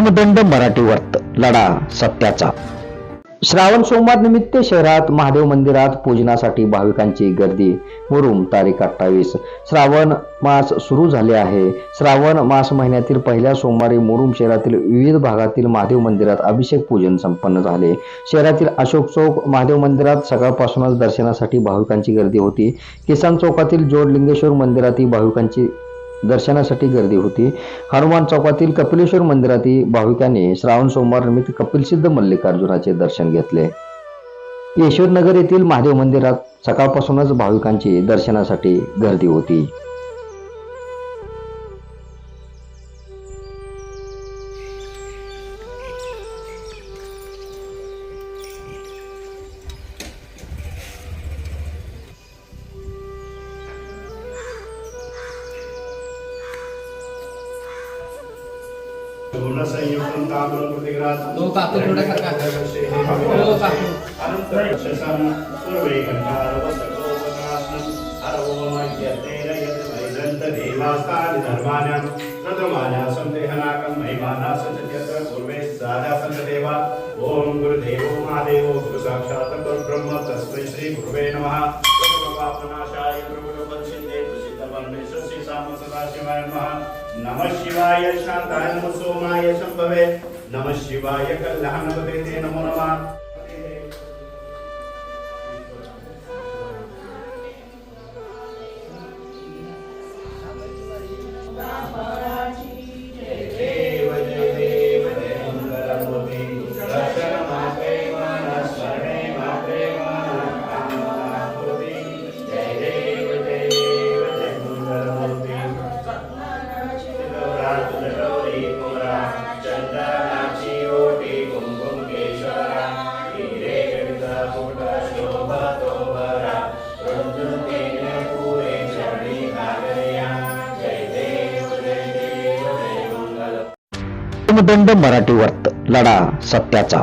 दंड मराठी वर्त लढा सत्याचा. श्रावण सोमवार निमित्त शहरात महादेव मंदिरात पूजनासाठी भाविकांची गर्दी. मुरुम तारीख अठ्ठावीस. श्रावण मास सुरू झाले आहे. श्रावण मास महिन्यातील पहिल्या सोमवारी मुरुम शहरातील विविध भागातील महादेव मंदिरात अभिषेक पूजन संपन्न झाले. शहरातील अशोक चौक महादेव मंदिरात सकाळपासूनच दर्शनासाठी भाविकांची गर्दी होती. किसान चौकातील जोडलिंगेश्वर मंदिरातही भाविकांची दर्शनासाठी गर्दी होती. हनुमान चौकातील कपिलेश्वर मंदिरातील भाविकांनी श्रावण सोमवार निमित्त कपिलसिद्ध मल्लिकार्जुनाचे दर्शन घेतले. येश्वरनगर येथील महादेव मंदिरात सकाळपासूनच भाविकांची दर्शनासाठी गर्दी होती. च यत्र पूर्वे सादासं च देवा ॐ गुरुदेवो महादेवो गुरुसाक्षात् परब्रह्म तस्मै श्रीगुरुवे नमः प्रभुपापनाशाय प्रभुपंसिद्धे प्रसिद्धपरमेश्वर श्री सदाशिवाय नमः नमः शिवाय शान्ताय नमः सोमाय शम्भवे नमः शिवाय कल्याणपते ते नमो नमः। देव मराठी वर्त. लढा सत्याचा.